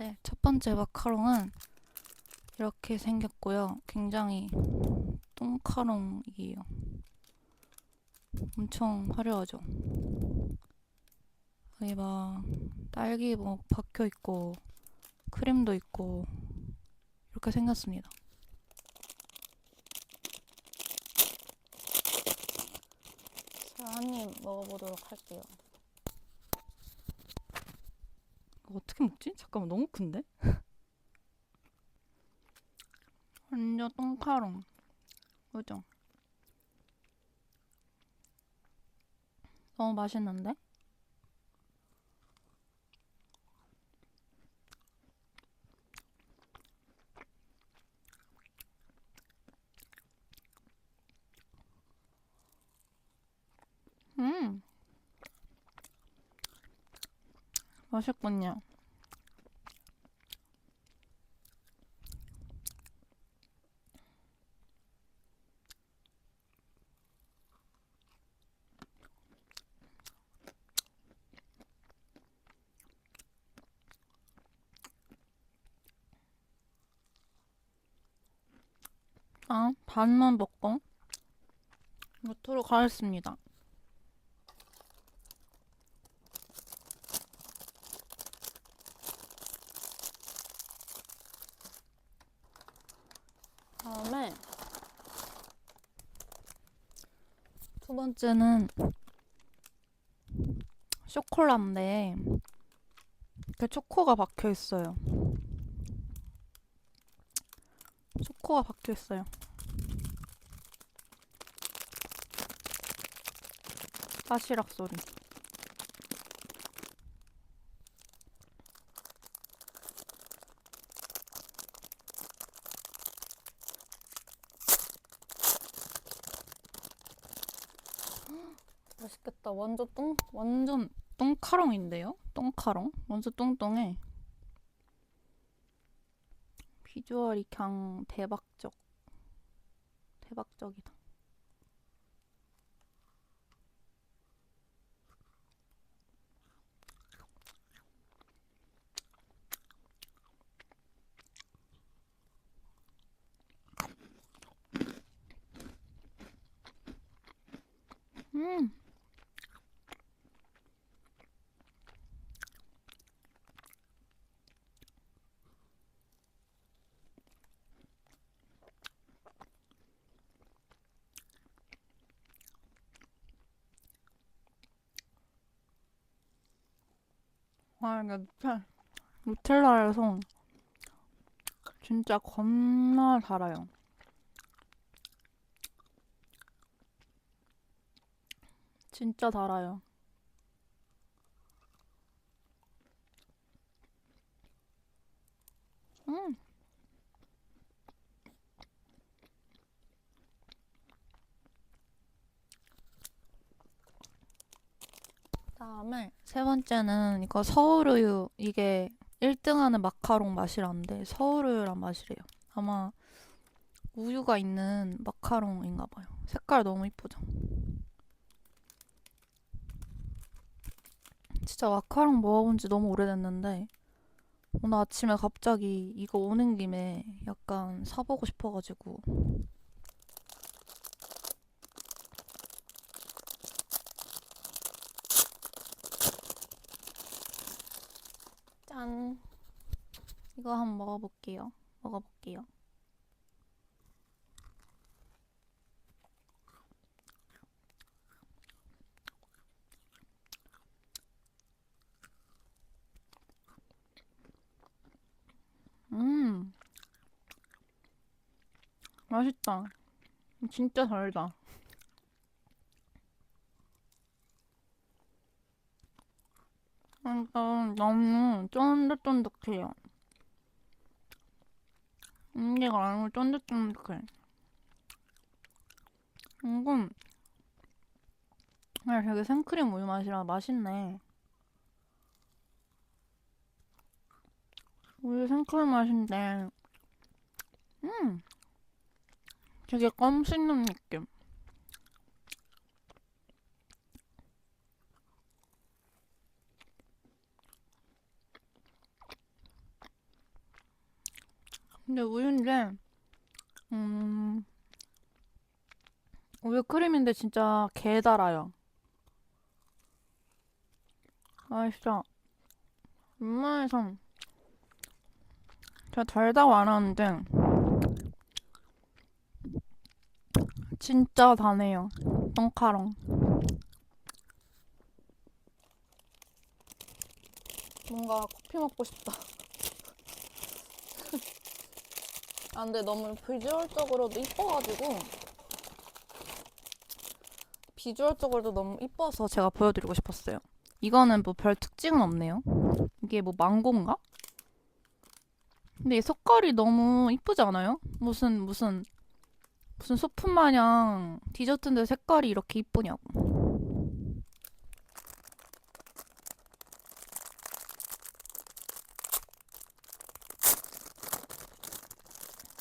네, 첫 번째 마카롱은 이렇게 생겼고요. 굉장히 똥카롱이에요. 엄청 화려하죠. 여기 막 딸기 뭐 박혀 있고 크림도 있고 이렇게 생겼습니다. 자, 한입 먹어보도록 할게요. 이거 어떻게 먹지? 잠깐만 너무 큰데? 완전 똥카롱. 그죠? 너무 맛있는데? 음. 맛있군요. 아, 반만 먹고 루트로 가겠습니다. 다음에 두 번째는 쇼콜라인데 이렇게 초코가 박혀 있어요. 초코가 박혀 있어요. 따시락 소리. 맛있겠다. 완전 똥, 완전 똥카롱인데요? 똥카롱? 완전 똥똥해. 비주얼이 그냥 대박적. 대박적이다. 음. 아, 이게 누텔, 누텔라라서 진짜 겁나 달아요. 진짜 달아요. 음. 다음에 세 번째는 이거 서울우유 이게 1등하는 마카롱 맛이라는데 서울우유란 맛이래요. 아마 우유가 있는 마카롱인가 봐요. 색깔 너무 이쁘죠? 진짜 마카롱 먹어본 지 너무 오래됐는데 오늘 아침에 갑자기 이거 오는 김에 약간 사보고 싶어가지고 짠 이거 한번 먹어볼게요. 먹어볼게요. 음 맛있다. 진짜 달다 그러니까 너무 쫀득쫀득해요. 이게가 너무 쫀득쫀득해. 이건 그냥 되게 생크림 우유 맛이라 맛있네. 우유 생크림 맛인데 음! 되게 껌 씹는 느낌 근데 우유인데, 음, 우유 크림인데 진짜 개 달아요. 맛있어. 웬만해서 제가 달다고 안 하는데 진짜 다네요. 똥카롱. 뭔가 커피 먹고 싶다. 아 근데 너무 비주얼적으로도 이뻐가지고 비주얼적으로도 너무 이뻐서 제가 보여드리고 싶었어요. 이거는 뭐 별 특징은 없네요. 이게 뭐 망고인가? 근데 이 색깔이 너무 이쁘지 않아요? 무슨 무슨 무슨 소품 마냥 디저트인데 색깔이 이렇게 이쁘냐고.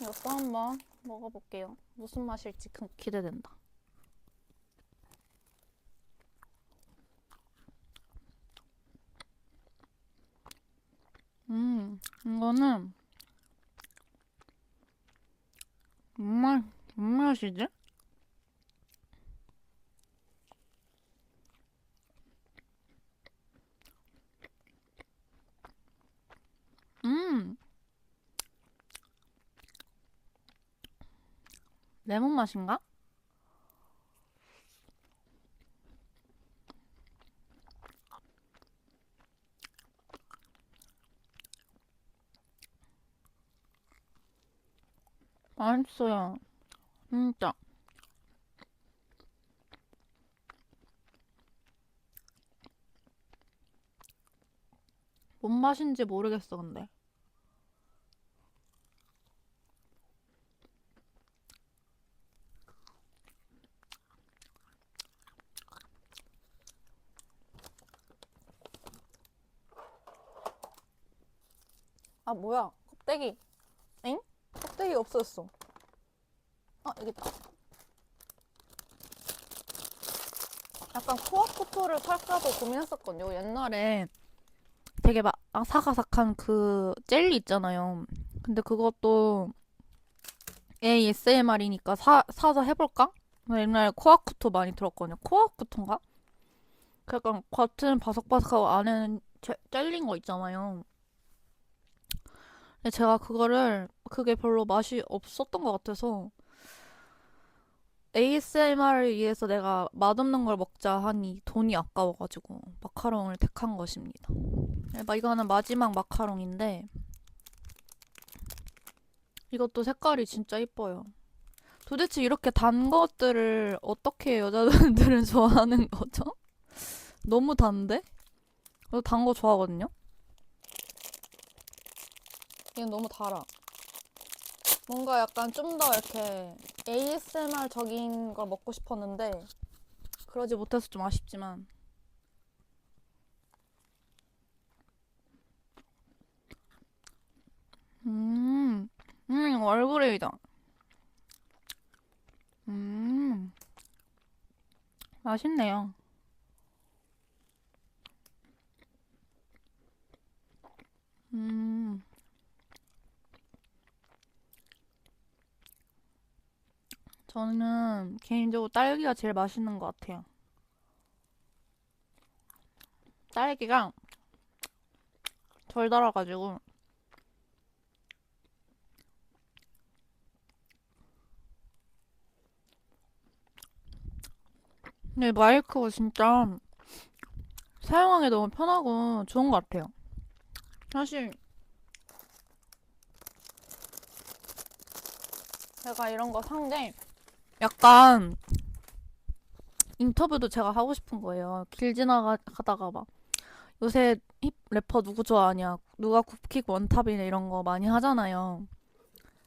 이것도 한번 먹어볼게요. 무슨 맛일지 그- 기대된다. 음, 이거는 맛, 무슨 맛이지? 음, 레몬 맛인가? 맛있어요. 진짜. 뭔 맛인지 모르겠어, 근데. 뭐야. 껍데기. 엥? 껍데기 없어졌어. 아, 여기 있다. 약간 코아코토를 살까도 고민했었거든요. 옛날에 되게 막 아삭아삭한 그 젤리 있잖아요. 근데 그것도 ASMR이니까 사, 사서 해볼까? 옛날에 코아쿠토 많이 들었거든요. 코아쿠토인가? 그 약간 겉은 바삭바삭하고 안에는 젤- 젤린 거 있잖아요. 근데 제가 그거를 그게 별로 맛이 없었던 것 같아서 ASMR을 위해서 내가 맛없는 걸 먹자 하니 돈이 아까워가지고 마카롱을 택한 것입니다. 네, 마- 이거는 마지막 마카롱인데 이것도 색깔이 진짜 이뻐요. 도대체 이렇게 단 것들을 어떻게 여자분들은 좋아하는 거죠? 너무 단데? 저도 단거 좋아하거든요. 얘는 너무 달아. 뭔가 약간 좀 더 이렇게 ASMR적인 걸 먹고 싶었는데 그러지 못해서 좀 아쉽지만 음, 음, 얼그레이다. 음, 맛있네요. 음, 저는 개인적으로 딸기가 제일 맛있는 것 같아요. 딸기가 덜 달아가지고 근데 마이크가 진짜 사용하기 너무 편하고 좋은 것 같아요. 사실 제가 이런 거 산 게 약간 인터뷰도 제가 하고 싶은 거예요. 길 지나가다가 막 요새 힙 래퍼 누구 좋아하냐, 누가 굽킥 원탑이냐 이런 거 많이 하잖아요.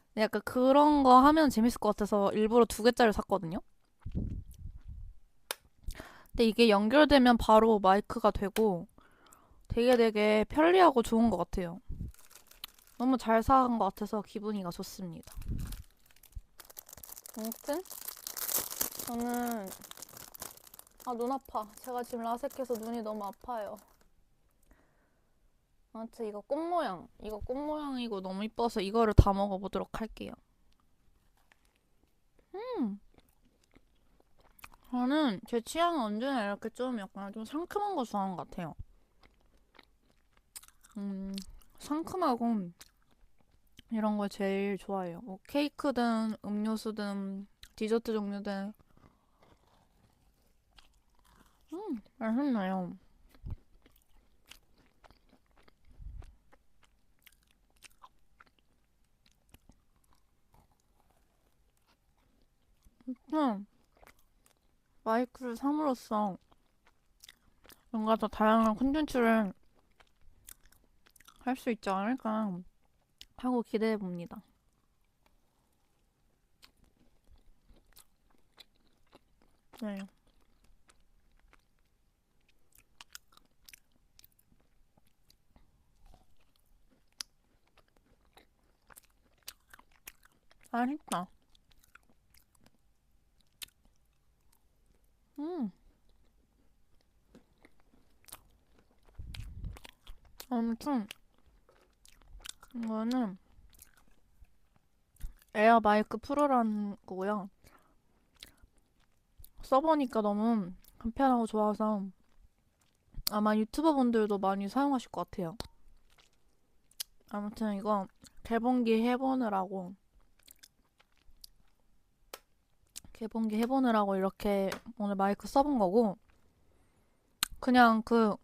근데 약간 그런 거 하면 재밌을 것 같아서 일부러 두 개짜리 샀거든요. 근데 이게 연결되면 바로 마이크가 되고 되게 되게 편리하고 좋은 것 같아요. 너무 잘산것 같아서 기분이가 좋습니다. 아무튼 저는 아 눈 아파. 제가 지금 라섹해서 눈이 너무 아파요. 아무튼 이거 꽃 모양. 이거 꽃 모양이고 너무 이뻐서 이거를 다 먹어보도록 할게요. 음. 저는 제 취향은 언제나 이렇게 좀 약간 좀 상큼한 거 좋아하는 것 같아요. 음, 상큼하고 이런 걸 제일 좋아해요. 뭐 케이크든 음료수든 디저트 종류든. 음, 맛있네요. 음, 마이크를 삼으로써 뭔가 더 다양한 콘텐츠를 할 수 있지 않을까 하고 기대해 봅니다. 네. 맛있다. 음. 아무튼 이거는 에어 마이크 프로라는 거고요. 써보니까 너무 간편하고 좋아서 아마 유튜버 분들도 많이 사용하실 것 같아요. 아무튼 이거 개봉기 해보느라고 개봉기 해보느라고 이렇게 오늘 마이크 써본 거고 그냥 그